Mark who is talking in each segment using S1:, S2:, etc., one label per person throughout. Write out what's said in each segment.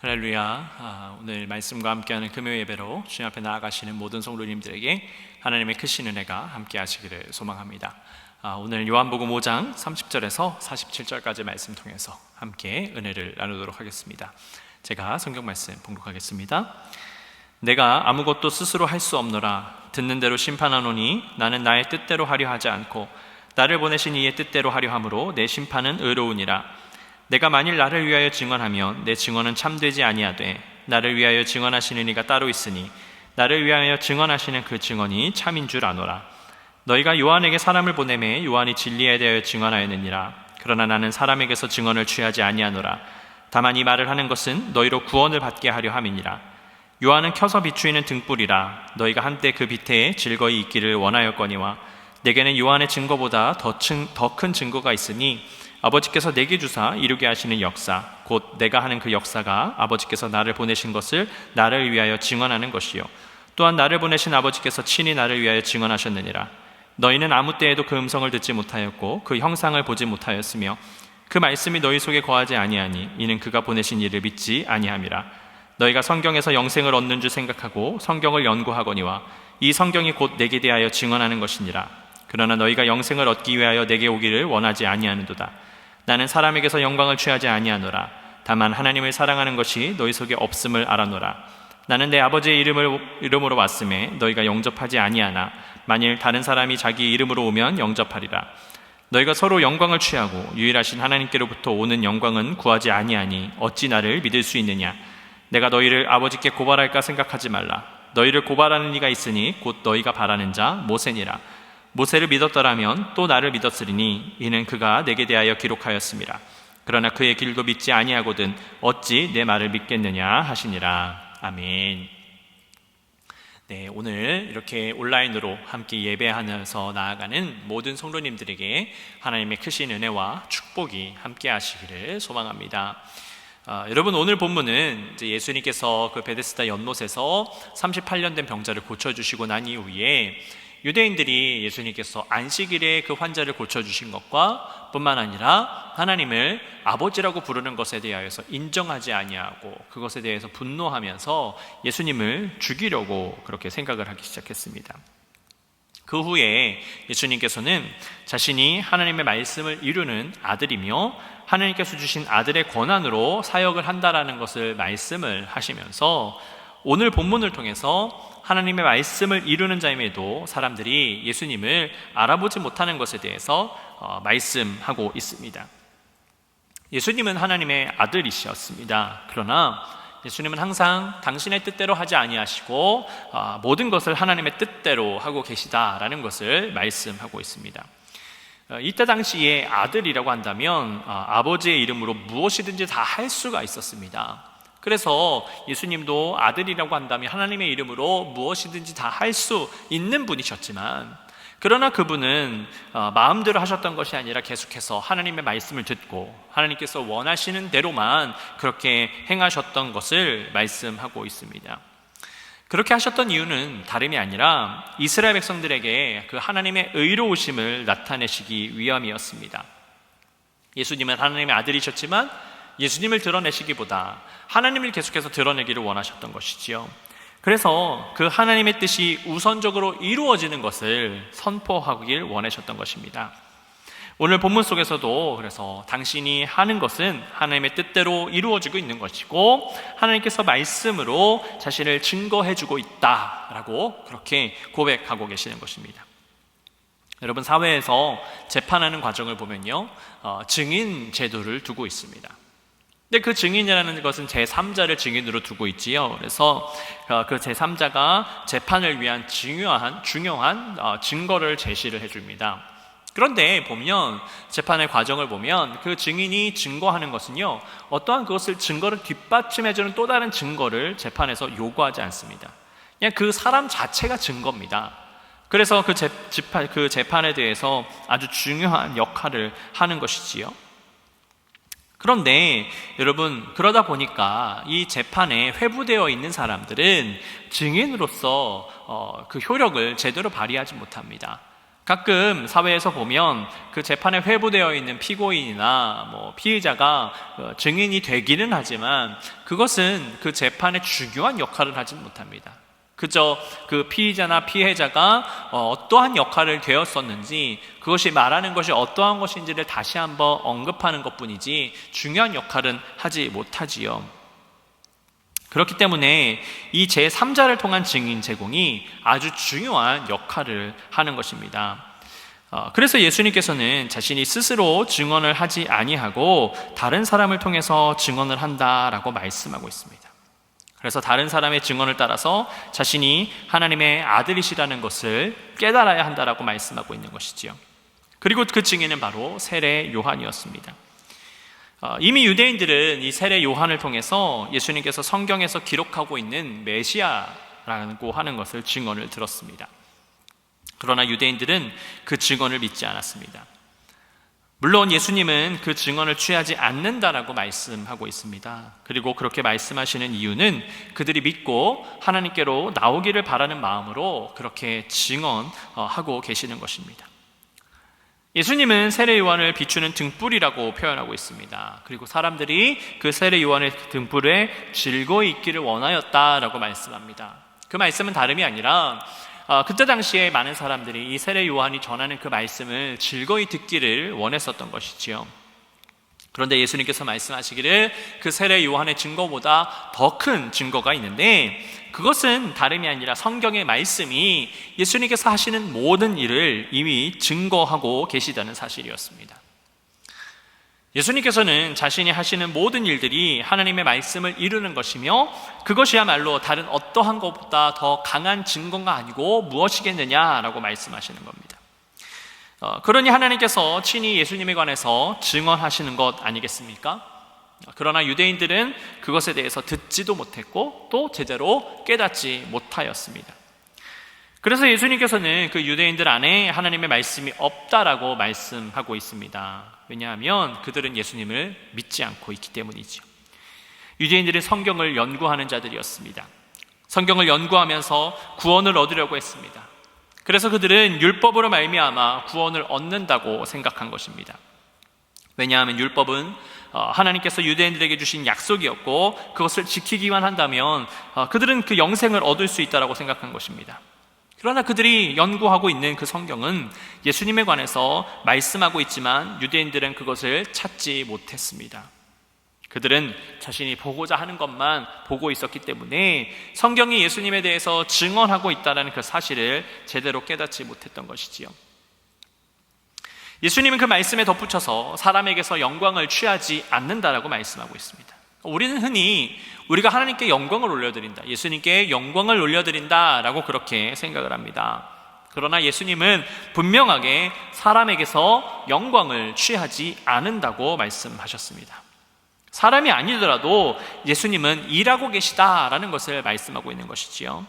S1: 할렐루야. 아, 오늘 말씀과 함께하는 금요 예배로 주님 앞에 나아가시는 모든 성도님들에게 하나님의 크신 은혜가 함께하시기를 소망합니다. 아, 오늘 요한복음 5장 30절에서 47절까지 말씀 통해서 함께 은혜를 나누도록 하겠습니다. 제가 성경 말씀 봉독하겠습니다. 내가 아무것도 스스로 할 수 없노라 듣는 대로 심판하노니 나는 나의 뜻대로 하려 하지 않고 나를 보내신 이의 뜻대로 하려 함으로 내 심판은 의로우니라 내가 만일 나를 위하여 증언하면 내 증언은 참되지 아니하되 나를 위하여 증언하시는 이가 따로 있으니 나를 위하여 증언하시는 그 증언이 참인 줄 아노라. 너희가 요한에게 사람을 보내매 요한이 진리에 대하여 증언하였느니라. 그러나 나는 사람에게서 증언을 취하지 아니하노라. 다만 이 말을 하는 것은 너희로 구원을 받게 하려 함이니라. 요한은 켜서 비추이는 등불이라 너희가 한때 그 빛에 즐거이 있기를 원하였거니와 내게는 요한의 증거보다 더 큰 증거가 있으니 아버지께서 내게 주사 이루게 하시는 역사 곧 내가 하는 그 역사가 아버지께서 나를 보내신 것을 나를 위하여 증언하는 것이요. 또한 나를 보내신 아버지께서 친히 나를 위하여 증언하셨느니라. 너희는 아무 때에도 그 음성을 듣지 못하였고 그 형상을 보지 못하였으며 그 말씀이 너희 속에 거하지 아니하니 이는 그가 보내신 이를 믿지 아니함이라. 너희가 성경에서 영생을 얻는 줄 생각하고 성경을 연구하거니와 이 성경이 곧 내게 대하여 증언하는 것이니라 그러나 너희가 영생을 얻기 위하여 내게 오기를 원하지 아니하는도다. 나는 사람에게서 영광을 취하지 아니하노라. 다만 하나님을 사랑하는 것이 너희 속에 없음을 알아노라. 나는 내 아버지의 이름을 이름으로 왔음에 너희가 영접하지 아니하나 만일 다른 사람이 자기 이름으로 오면 영접하리라. 너희가 서로 영광을 취하고 유일하신 하나님께로부터 오는 영광은 구하지 아니하니 어찌 나를 믿을 수 있느냐? 내가 너희를 아버지께 고발할까 생각하지 말라. 너희를 고발하는 이가 있으니 곧 너희가 바라는 자 모세니라 모세를 믿었더라면 또 나를 믿었으리니 이는 그가 내게 대하여 기록하였습니다. 그러나 그의 길도 믿지 아니하거든 어찌 내 말을 믿겠느냐 하시니라. 아멘. 네, 오늘 이렇게 온라인으로 함께 예배하면서 나아가는 모든 성도님들에게 하나님의 크신 은혜와 축복이 함께 하시기를 소망합니다. 아, 여러분 오늘 본문은 예수님께서 그 베데스다 연못에서 38년 된 병자를 고쳐주시고 난 이후에 유대인들이 예수님께서 안식일에 그 환자를 고쳐주신 것과 뿐만 아니라 하나님을 아버지라고 부르는 것에 대하여서 인정하지 아니하고 그것에 대해서 분노하면서 예수님을 죽이려고 그렇게 생각을 하기 시작했습니다. 그 후에 예수님께서는 자신이 하나님의 말씀을 이루는 아들이며 하나님께서 주신 아들의 권한으로 사역을 한다라는 것을 말씀을 하시면서 오늘 본문을 통해서 하나님의 말씀을 이루는 자임에도 사람들이 예수님을 알아보지 못하는 것에 대해서 어, 말씀하고 있습니다. 예수님은 하나님의 아들이셨습니다. 그러나 예수님은 항상 당신의 뜻대로 하지 아니하시고 어, 모든 것을 하나님의 뜻대로 하고 계시다라는 것을 말씀하고 있습니다. 어, 이때 당시에 아들이라고 한다면 아버지의 이름으로 무엇이든지 다 할 수가 있었습니다. 그래서 예수님도 아들이라고 한다면 하나님의 이름으로 무엇이든지 다 할 수 있는 분이셨지만 그러나 그분은 어, 마음대로 하셨던 것이 아니라 계속해서 하나님의 말씀을 듣고 하나님께서 원하시는 대로만 그렇게 행하셨던 것을 말씀하고 있습니다. 그렇게 하셨던 이유는 다름이 아니라 이스라엘 백성들에게 그 하나님의 의로우심을 나타내시기 위함이었습니다. 예수님은 하나님의 아들이셨지만 예수님을 드러내시기보다 하나님을 계속해서 드러내기를 원하셨던 것이지요. 그래서 그 하나님의 뜻이 우선적으로 이루어지는 것을 선포하길 원하셨던 것입니다. 오늘 본문 속에서도 그래서 당신이 하는 것은 하나님의 뜻대로 이루어지고 있는 것이고 하나님께서 말씀으로 자신을 증거해주고 있다라고 그렇게 고백하고 계시는 것입니다. 여러분 사회에서 재판하는 과정을 보면요 어, 증인 제도를 두고 있습니다. 근데 그 증인이라는 것은 제3자를 증인으로 두고 있지요. 그래서 어, 그 제3자가 재판을 위한 중요한, 중요한 어, 증거를 제시를 해줍니다. 그런데 보면 재판의 과정을 보면 그 증인이 증거하는 것은요, 어떠한 그것을 증거를 뒷받침해주는 또 다른 증거를 재판에서 요구하지 않습니다. 그냥 그 사람 자체가 증거입니다. 그래서 그, 재, 그 재판에 대해서 아주 중요한 역할을 하는 것이지요. 그런데 여러분 그러다 보니까 이 재판에 회부되어 있는 사람들은 증인으로서 어, 그 효력을 제대로 발휘하지 못합니다. 가끔 사회에서 보면 그 재판에 회부되어 있는 피고인이나 뭐 피의자가 어, 증인이 되기는 하지만 그것은 그 재판에 중요한 역할을 하지 못합니다. 그저 그 피의자나 피해자가 어, 어떠한 역할을 되었었는지 그것이 말하는 것이 어떠한 것인지를 다시 한번 언급하는 것 뿐이지 중요한 역할은 하지 못하지요. 그렇기 때문에 이 제3자를 통한 증인 제공이 아주 중요한 역할을 하는 것입니다. 어, 그래서 예수님께서는 자신이 스스로 증언을 하지 아니하고 다른 사람을 통해서 증언을 한다라고 말씀하고 있습니다. 그래서 다른 사람의 증언을 따라서 자신이 하나님의 아들이시라는 것을 깨달아야 한다라고 말씀하고 있는 것이지요. 그리고 그 증인은 바로 세례 요한이었습니다. 어, 이미 유대인들은 이 세례 요한을 통해서 예수님께서 성경에서 기록하고 있는 메시아라고 하는 것을 증언을 들었습니다. 그러나 유대인들은 그 증언을 믿지 않았습니다. 물론 예수님은 그 증언을 취하지 않는다라고 말씀하고 있습니다. 그리고 그렇게 말씀하시는 이유는 그들이 믿고 하나님께로 나오기를 바라는 마음으로 그렇게 증언하고 계시는 것입니다. 예수님은 세례 요한을 비추는 등불이라고 표현하고 있습니다. 그리고 사람들이 그 세례 요한의 등불에 즐거이 있기를 원하였다라고 말씀합니다. 그 말씀은 다름이 아니라 어, 그때 당시에 많은 사람들이 이 세례 요한이 전하는 그 말씀을 즐거이 듣기를 원했었던 것이지요. 그런데 예수님께서 말씀하시기를 그 세례 요한의 증거보다 더 큰 증거가 있는데 그것은 다름이 아니라 성경의 말씀이 예수님께서 하시는 모든 일을 이미 증거하고 계시다는 사실이었습니다. 예수님께서는 자신이 하시는 모든 일들이 하나님의 말씀을 이루는 것이며 그것이야말로 다른 어떠한 것보다 더 강한 증거가 아니고 무엇이겠느냐라고 말씀하시는 겁니다. 어, 그러니 하나님께서 친히 예수님에 관해서 증언하시는 것 아니겠습니까? 그러나 유대인들은 그것에 대해서 듣지도 못했고 또 제대로 깨닫지 못하였습니다. 그래서 예수님께서는 그 유대인들 안에 하나님의 말씀이 없다라고 말씀하고 있습니다. 왜냐하면 그들은 예수님을 믿지 않고 있기 때문이죠. 유대인들은 성경을 연구하는 자들이었습니다. 성경을 연구하면서 구원을 얻으려고 했습니다. 그래서 그들은 율법으로 말미암아 구원을 얻는다고 생각한 것입니다. 왜냐하면 율법은 어, 하나님께서 유대인들에게 주신 약속이었고 그것을 지키기만 한다면 어, 그들은 그 영생을 얻을 수 있다라고 생각한 것입니다. 그러나 그들이 연구하고 있는 그 성경은 예수님에 관해서 말씀하고 있지만 유대인들은 그것을 찾지 못했습니다. 그들은 자신이 보고자 하는 것만 보고 있었기 때문에 성경이 예수님에 대해서 증언하고 있다는 그 사실을 제대로 깨닫지 못했던 것이지요. 예수님은 그 말씀에 덧붙여서 사람에게서 영광을 취하지 않는다라고 말씀하고 있습니다. 우리는 흔히 우리가 하나님께 영광을 올려드린다. 예수님께 영광을 올려드린다 라고 그렇게 생각을 합니다. 그러나 예수님은 분명하게 사람에게서 영광을 취하지 않는다고 말씀하셨습니다. 사람이 아니더라도 예수님은 일하고 계시다라는 것을 말씀하고 있는 것이지요.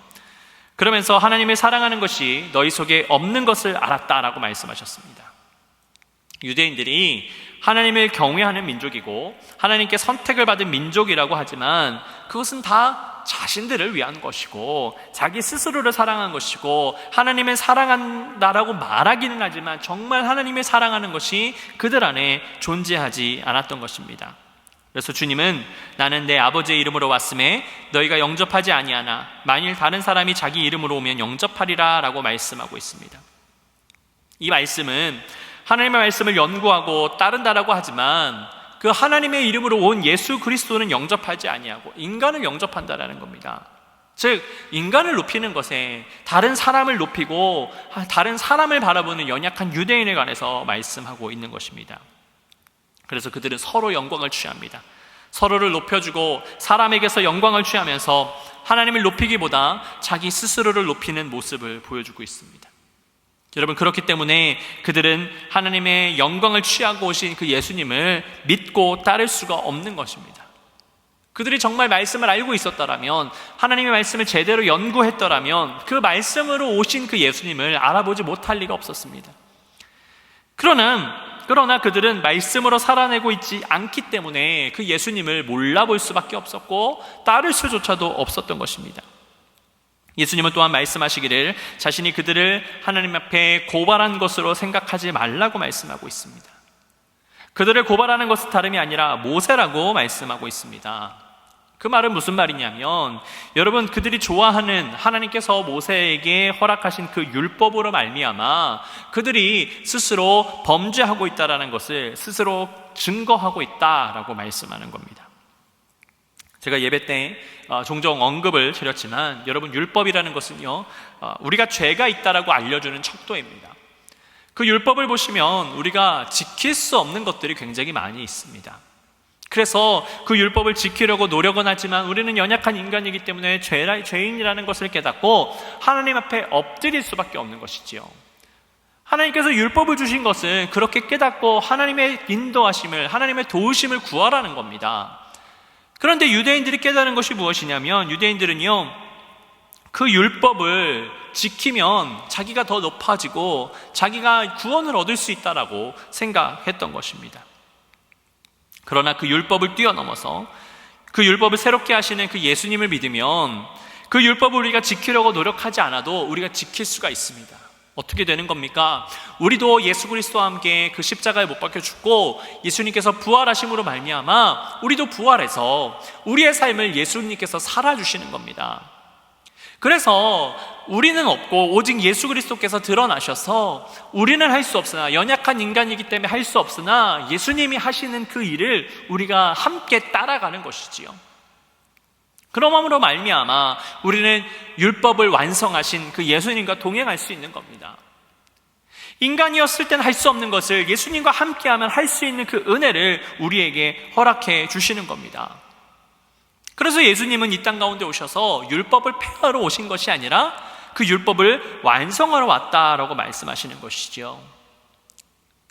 S1: 그러면서 하나님을 사랑하는 것이 너희 속에 없는 것을 알았다라고 말씀하셨습니다. 유대인들이 하나님을 경외하는 민족이고 하나님께 선택을 받은 민족이라고 하지만 그것은 다 자신들을 위한 것이고 자기 스스로를 사랑한 것이고 하나님을 사랑한다라고 말하기는 하지만 정말 하나님을 사랑하는 것이 그들 안에 존재하지 않았던 것입니다. 그래서 주님은 나는 내 아버지의 이름으로 왔음에 너희가 영접하지 아니하나 만일 다른 사람이 자기 이름으로 오면 영접하리라라고 말씀하고 있습니다. 이 말씀은 하나님의 말씀을 연구하고 따른다라고 하지만 그 하나님의 이름으로 온 예수 그리스도는 영접하지 아니하고 인간을 영접한다라는 겁니다. 즉 인간을 높이는 것에 다른 사람을 높이고 다른 사람을 바라보는 연약한 유대인에 관해서 말씀하고 있는 것입니다. 그래서 그들은 서로 영광을 취합니다. 서로를 높여주고 사람에게서 영광을 취하면서 하나님을 높이기보다 자기 스스로를 높이는 모습을 보여주고 있습니다. 여러분 그렇기 때문에 그들은 하나님의 영광을 취하고 오신 그 예수님을 믿고 따를 수가 없는 것입니다. 그들이 정말 말씀을 알고 있었더라면 하나님의 말씀을 제대로 연구했더라면 그 말씀으로 오신 그 예수님을 알아보지 못할 리가 없었습니다. 그러나 그러나 그들은 말씀으로 살아내고 있지 않기 때문에 그 예수님을 몰라볼 수밖에 없었고 따를 수조차도 없었던 것입니다. 예수님은 또한 말씀하시기를 자신이 그들을 하나님 앞에 고발한 것으로 생각하지 말라고 말씀하고 있습니다. 그들을 고발하는 것은 다름이 아니라 모세라고 말씀하고 있습니다. 그 말은 무슨 말이냐면 여러분 그들이 좋아하는 하나님께서 모세에게 허락하신 그 율법으로 말미암아 그들이 스스로 범죄하고 있다라는 것을 스스로 증거하고 있다라고 말씀하는 겁니다. 제가 예배 때 어, 종종 언급을 드렸지만 여러분 율법이라는 것은요 어, 우리가 죄가 있다라고 알려주는 척도입니다. 그 율법을 보시면 우리가 지킬 수 없는 것들이 굉장히 많이 있습니다. 그래서 그 율법을 지키려고 노력은 하지만 우리는 연약한 인간이기 때문에 죄라, 죄인이라는 것을 깨닫고 하나님 앞에 엎드릴 수밖에 없는 것이지요. 하나님께서 율법을 주신 것은 그렇게 깨닫고 하나님의 인도하심을, 하나님의 도우심을 구하라는 겁니다. 그런데 유대인들이 깨달은 것이 무엇이냐면 유대인들은요, 그 율법을 지키면 자기가 더 높아지고 자기가 구원을 얻을 수 있다라고 생각했던 것입니다. 그러나 그 율법을 뛰어넘어서 그 율법을 새롭게 하시는 그 예수님을 믿으면 그 율법을 우리가 지키려고 노력하지 않아도 우리가 지킬 수가 있습니다. 어떻게 되는 겁니까? 우리도 예수 그리스도와 함께 그 십자가에 못 박혀 죽고 예수님께서 부활하심으로 말미암아 우리도 부활해서 우리의 삶을 예수님께서 살아 주시는 겁니다. 그래서 우리는 없고 오직 예수 그리스도께서 드러나셔서 우리는 할 수 없으나 연약한 인간이기 때문에 할 수 없으나 예수님이 하시는 그 일을 우리가 함께 따라가는 것이지요. 그러므로 말미암아 우리는 율법을 완성하신 그 예수님과 동행할 수 있는 겁니다. 인간이었을 때는 할수 없는 것을 예수님과 함께하면 할 수 있는 그 은혜를 우리에게 허락해 주시는 겁니다. 그래서 예수님은 이 땅 가운데 오셔서 율법을 폐하러 오신 것이 아니라 그 율법을 완성하러 왔다라고 말씀하시는 것이죠.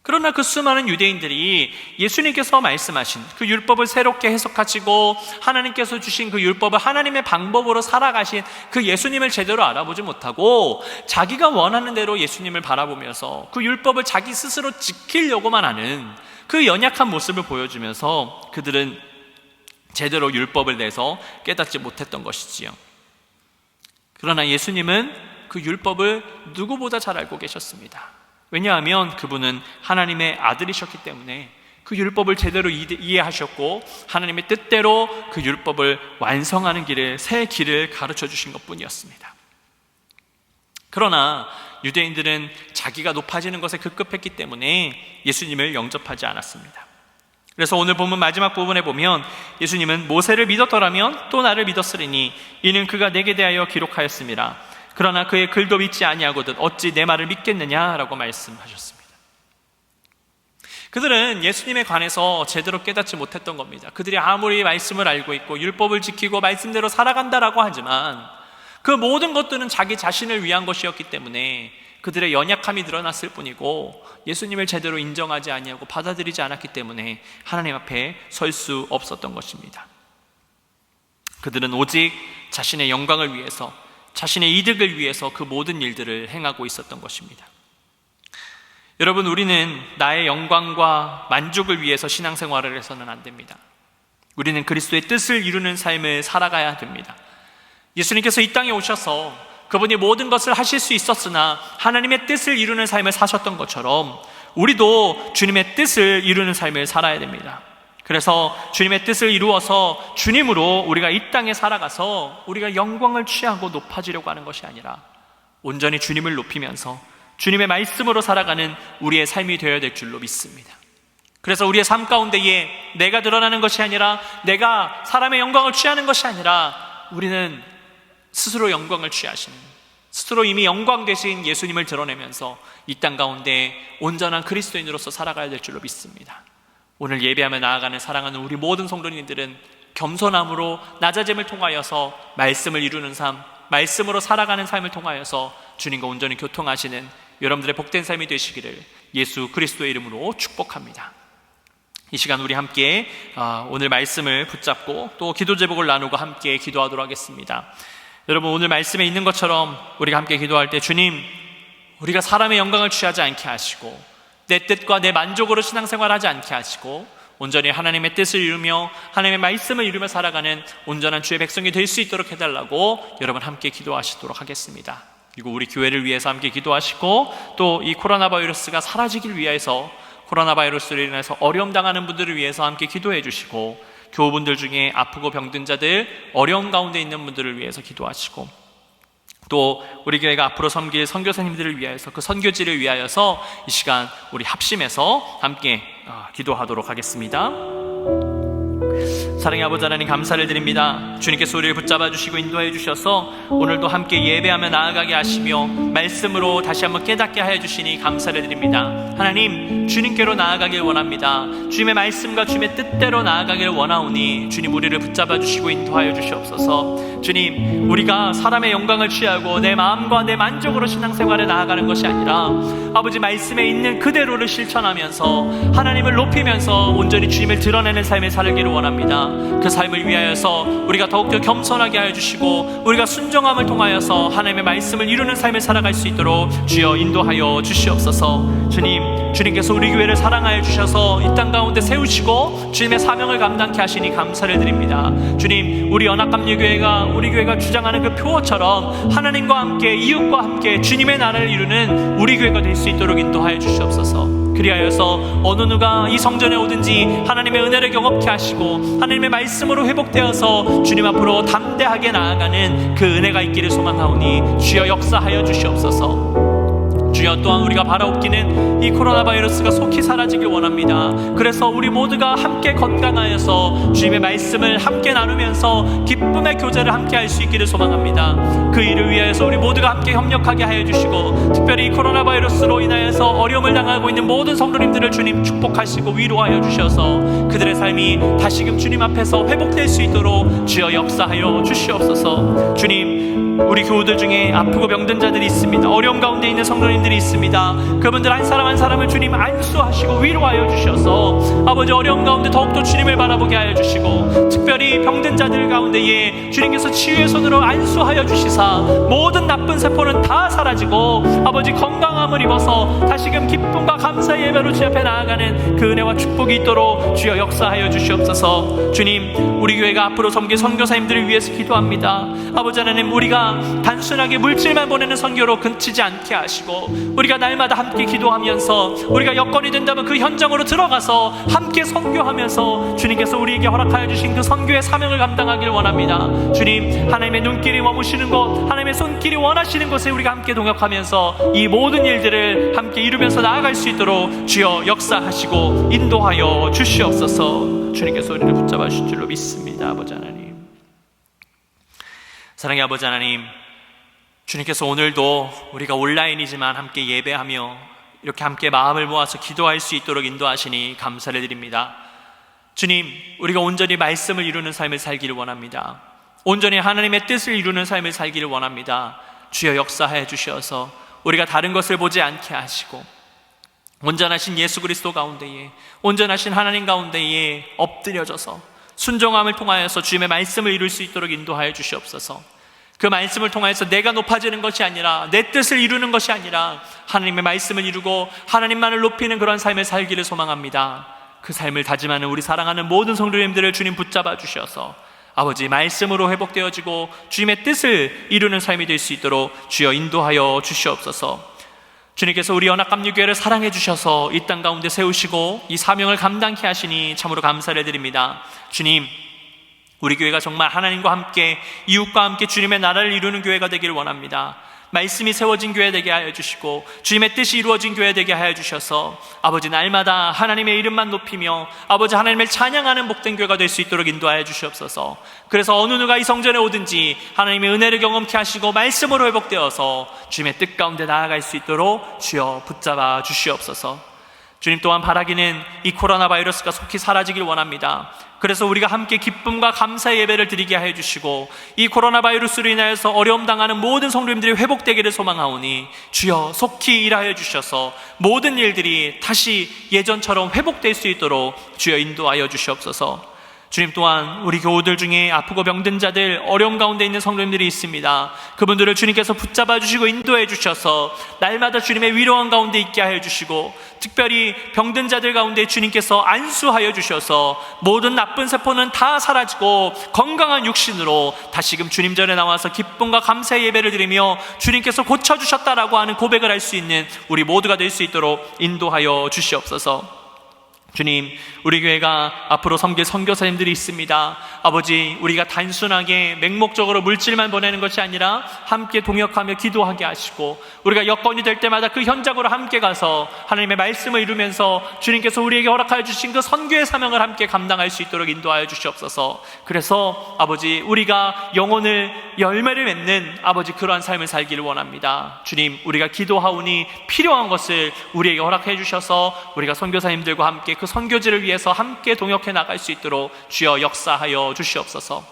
S1: 그러나 그 수많은 유대인들이 예수님께서 말씀하신 그 율법을 새롭게 해석하시고 하나님께서 주신 그 율법을 하나님의 방법으로 살아가신 그 예수님을 제대로 알아보지 못하고 자기가 원하는 대로 예수님을 바라보면서 그 율법을 자기 스스로 지키려고만 하는 그 연약한 모습을 보여주면서 그들은 제대로 율법을 내서 깨닫지 못했던 것이지요. 그러나 예수님은 그 율법을 누구보다 잘 알고 계셨습니다. 왜냐하면 그분은 하나님의 아들이셨기 때문에 그 율법을 제대로 이해하셨고 하나님의 뜻대로 그 율법을 완성하는 길을 새 길을 가르쳐 주신 것뿐이었습니다. 그러나 유대인들은 자기가 높아지는 것에 급급했기 때문에 예수님을 영접하지 않았습니다. 그래서 오늘 본문 마지막 부분에 보면 예수님은 모세를 믿었더라면 또 나를 믿었으리니 이는 그가 내게 대하여 기록하였습니다. 그러나 그의 글도 믿지 아니하거든 어찌 내 말을 믿겠느냐라고 말씀하셨습니다. 그들은 예수님에 관해서 제대로 깨닫지 못했던 겁니다. 그들이 아무리 말씀을 알고 있고 율법을 지키고 말씀대로 살아간다라고 하지만 그 모든 것들은 자기 자신을 위한 것이었기 때문에 그들의 연약함이 드러났을 뿐이고 예수님을 제대로 인정하지 아니하고 받아들이지 않았기 때문에 하나님 앞에 설 수 없었던 것입니다. 그들은 오직 자신의 영광을 위해서 자신의 이득을 위해서 그 모든 일들을 행하고 있었던 것입니다. 여러분 우리는 나의 영광과 만족을 위해서 신앙생활을 해서는 안 됩니다. 우리는 그리스도의 뜻을 이루는 삶을 살아가야 됩니다. 예수님께서 이 땅에 오셔서 그분이 모든 것을 하실 수 있었으나 하나님의 뜻을 이루는 삶을 사셨던 것처럼 우리도 주님의 뜻을 이루는 삶을 살아야 됩니다. 그래서 주님의 뜻을 이루어서 주님으로 우리가 이 땅에 살아가서 우리가 영광을 취하고 높아지려고 하는 것이 아니라 온전히 주님을 높이면서 주님의 말씀으로 살아가는 우리의 삶이 되어야 될 줄로 믿습니다. 그래서 우리의 삶 가운데에 내가 드러나는 것이 아니라 내가 사람의 영광을 취하는 것이 아니라 우리는 스스로 영광을 취하시는 스스로 이미 영광 되신 예수님을 드러내면서 이 땅 가운데 온전한 그리스도인으로서 살아가야 될 줄로 믿습니다. 오늘 예배하며 나아가는 사랑하는 우리 모든 성도님들은 겸손함으로 낮아짐을 통하여서 말씀을 이루는 삶, 말씀으로 살아가는 삶을 통하여서 주님과 온전히 교통하시는 여러분들의 복된 삶이 되시기를 예수 그리스도의 이름으로 축복합니다. 이 시간 우리 함께 아, 오늘 말씀을 붙잡고 또 기도 제복을 나누고 함께 기도하도록 하겠습니다. 여러분 오늘 말씀에 있는 것처럼 우리가 함께 기도할 때 주님 우리가 사람의 영광을 취하지 않게 하시고 내 뜻과 내 만족으로 신앙생활하지 않게 하시고 온전히 하나님의 뜻을 이루며 하나님의 말씀을 이루며 살아가는 온전한 주의 백성이 될 수 있도록 해달라고 여러분 함께 기도하시도록 하겠습니다. 그리고 우리 교회를 위해서 함께 기도하시고 또 이 코로나 바이러스가 사라지길 위해서 코로나 바이러스로 인해서 어려움 당하는 분들을 위해서 함께 기도해 주시고 교우분들 중에 아프고 병든 자들 어려움 가운데 있는 분들을 위해서 기도하시고 또 우리 교회가 앞으로 섬길 선교사님들을 위하여서 그 선교지를 위하여서 이 시간 우리 합심해서 함께 어, 기도하도록 하겠습니다. 사랑의 아버지 하나님 감사를 드립니다. 주님께서 우리를 붙잡아 주시고 인도해 주셔서 오늘도 함께 예배하며 나아가게 하시며 말씀으로 다시 한번 깨닫게 하여 주시니 감사를 드립니다. 하나님 주님께로 나아가길 원합니다. 주님의 말씀과 주님의 뜻대로 나아가길 원하오니 주님 우리를 붙잡아 주시고 인도하여 주시옵소서. 주님 우리가 사람의 영광을 취하고 내 마음과 내 만족으로 신앙생활에 나아가는 것이 아니라 아버지 말씀에 있는 그대로를 실천하면서 하나님을 높이면서 온전히 주님을 드러내는 삶을 살기를 원합니다. 그 삶을 위하여서 우리가 더욱더 겸손하게 하여 주시고 우리가 순종함을 통하여서 하나님의 말씀을 이루는 삶을 살아갈 수 있도록 주여 인도하여 주시옵소서. 주님, 주님께서 우리 교회를 사랑하여 주셔서 이 땅 가운데 세우시고 주님의 사명을 감당케 하시니 감사를 드립니다. 주님, 우리 연합감리교회가 우리 교회가 주장하는 그 표어처럼 하나님과 함께 이웃과 함께 주님의 나라를 이루는 우리 교회가 될 수 있도록 인도하여 주시옵소서. 그리하여서 어느 누가 이 성전에 오든지 하나님의 은혜를 경험케 하시고 하나님의 말씀으로 회복되어서 주님 앞으로 담대하게 나아가는 그 은혜가 있기를 소망하오니 주여 역사하여 주시옵소서. 주여 또한 우리가 바라옵기는 이 코로나 바이러스가 속히 사라지길 원합니다. 그래서 우리 모두가 함께 건강하여서 주님의 말씀을 함께 나누면서 기쁨의 교제를 함께 할 수 있기를 소망합니다. 그 일을 위하여서 우리 모두가 함께 협력하게 하여 주시고 특별히 이 코로나 바이러스로 인하여서 어려움을 당하고 있는 모든 성도님들을 주님 축복하시고 위로하여 주셔서 그들의 삶이 다시금 주님 앞에서 회복될 수 있도록 주여 역사하여 주시옵소서. 우리 교우들 중에 아프고 병든 자들이 있습니다. 어려움 가운데 있는 성도님들이 있습니다. 그분들 한 사람 한 사람을 주님 안수하시고 위로하여 주셔서 아버지 어려움 가운데 더욱더 주님을 바라보게 하여 주시고 특별히 병든 자들 가운데에 주님께서 치유의 손으로 안수하여 주시사 모든 나쁜 세포는 다 사라지고 아버지 건강함을 입어서 다시금 기쁨과 감사의 예배로 주 앞에 나아가는 그 은혜와 축복이 있도록 주여 역사하여 주시옵소서. 주님 우리 교회가 앞으로 섬길 선교사님들을 위해서 기도합니다. 아버지 하나님 우리가 단순하게 물질만 보내는 선교로 그치지 않게 하시고 우리가 날마다 함께 기도하면서 우리가 여건이 된다면 그 현장으로 들어가서 함께 선교하면서 주님께서 우리에게 허락하여 주신 그 선교의 사명을 감당하길 원합니다 주님 하나님의 눈길이 머무시는 곳 하나님의 손길이 원하시는 곳에 우리가 함께 동역하면서 이 모든 일들을 함께 이루면서 나아갈 수 있도록 주여 역사하시고 인도하여 주시옵소서 주님께서 우리를 붙잡아 주실 줄로 믿습니다 아버지 하나님 사랑의 아버지 하나님, 주님께서 오늘도 우리가 온라인이지만 함께 예배하며 이렇게 함께 마음을 모아서 기도할 수 있도록 인도하시니 감사를 드립니다. 주님, 우리가 온전히 말씀을 이루는 삶을 살기를 원합니다. 온전히 하나님의 뜻을 이루는 삶을 살기를 원합니다. 주여 역사해 주셔서 우리가 다른 것을 보지 않게 하시고 온전하신 예수 그리스도 가운데에 온전하신 하나님 가운데에 엎드려져서 순종함을 통하여서 주님의 말씀을 이룰 수 있도록 인도하여 주시옵소서. 그 말씀을 통하여서 내가 높아지는 것이 아니라 내 뜻을 이루는 것이 아니라 하나님의 말씀을 이루고 하나님만을 높이는 그런 삶을 살기를 소망합니다. 그 삶을 다짐하는 우리 사랑하는 모든 성도님들을 주님 붙잡아 주셔서 아버지 말씀으로 회복되어지고 주님의 뜻을 이루는 삶이 될 수 있도록 주여 인도하여 주시옵소서. 주님께서 우리 연합감리교회를 사랑해 주셔서 이 땅 가운데 세우시고 이 사명을 감당케 하시니 참으로 감사를 드립니다. 주님, 우리 교회가 정말 하나님과 함께 이웃과 함께 주님의 나라를 이루는 교회가 되기를 원합니다. 말씀이 세워진 교회 되게 하여 주시고 주님의 뜻이 이루어진 교회 되게 하여 주셔서 아버지 날마다 하나님의 이름만 높이며 아버지 하나님을 찬양하는 복된 교회가 될 수 있도록 인도하여 주시옵소서. 그래서 어느 누가 이 성전에 오든지 하나님의 은혜를 경험케 하시고 말씀으로 회복되어서 주님의 뜻 가운데 나아갈 수 있도록 주여 붙잡아 주시옵소서. 주님 또한 바라기는 이 코로나 바이러스가 속히 사라지길 원합니다. 그래서 우리가 함께 기쁨과 감사의 예배를 드리게 하여 주시고 이 코로나 바이러스로 인하여서 어려움 당하는 모든 성도님들이 회복되기를 소망하오니 주여 속히 일하여 주셔서 모든 일들이 다시 예전처럼 회복될 수 있도록 주여 인도하여 주시옵소서. 주님 또한 우리 교우들 중에 아프고 병든 자들 어려움 가운데 있는 성도님들이 있습니다. 그분들을 주님께서 붙잡아 주시고 인도해 주셔서 날마다 주님의 위로한 가운데 있게 하여 주시고 특별히 병든 자들 가운데 주님께서 안수하여 주셔서 모든 나쁜 세포는 다 사라지고 건강한 육신으로 다시금 주님 전에 나와서 기쁨과 감사의 예배를 드리며 주님께서 고쳐 주셨다라고 하는 고백을 할 수 있는 우리 모두가 될 수 있도록 인도하여 주시옵소서. 주님, 우리 교회가 앞으로 섬길 선교사님들이 있습니다. 아버지, 우리가 단순하게 맹목적으로 물질만 보내는 것이 아니라 함께 동역하며 기도하게 하시고 우리가 여건이 될 때마다 그 현장으로 함께 가서 하나님의 말씀을 이루면서 주님께서 우리에게 허락하여 주신 그 선교의 사명을 함께 감당할 수 있도록 인도하여 주시옵소서. 그래서 아버지, 우리가 영혼을 열매를 맺는 아버지 그러한 삶을 살기를 원합니다. 주님, 우리가 기도하오니 필요한 것을 우리에게 허락해 주셔서 우리가 선교사님들과 함께 그 선교지를 위해서 함께 동역해 나갈 수 있도록 주여 역사하여 주시옵소서.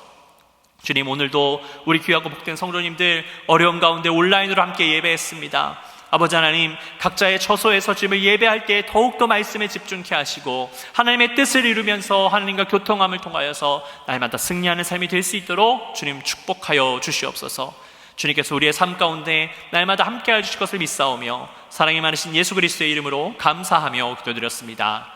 S1: 주님 오늘도 우리 귀하고 복된 성도님들 어려움 가운데 온라인으로 함께 예배했습니다. 아버지 하나님 각자의 처소에서 지금 예배할 때 더욱더 말씀에 집중케 하시고 하나님의 뜻을 이루면서 하나님과 교통함을 통하여서 날마다 승리하는 삶이 될 수 있도록 주님 축복하여 주시옵소서. 주님께서 우리의 삶 가운데 날마다 함께해 주실 것을 믿사오며 사랑이 많으신 예수 그리스도의 이름으로 감사하며 기도드렸습니다.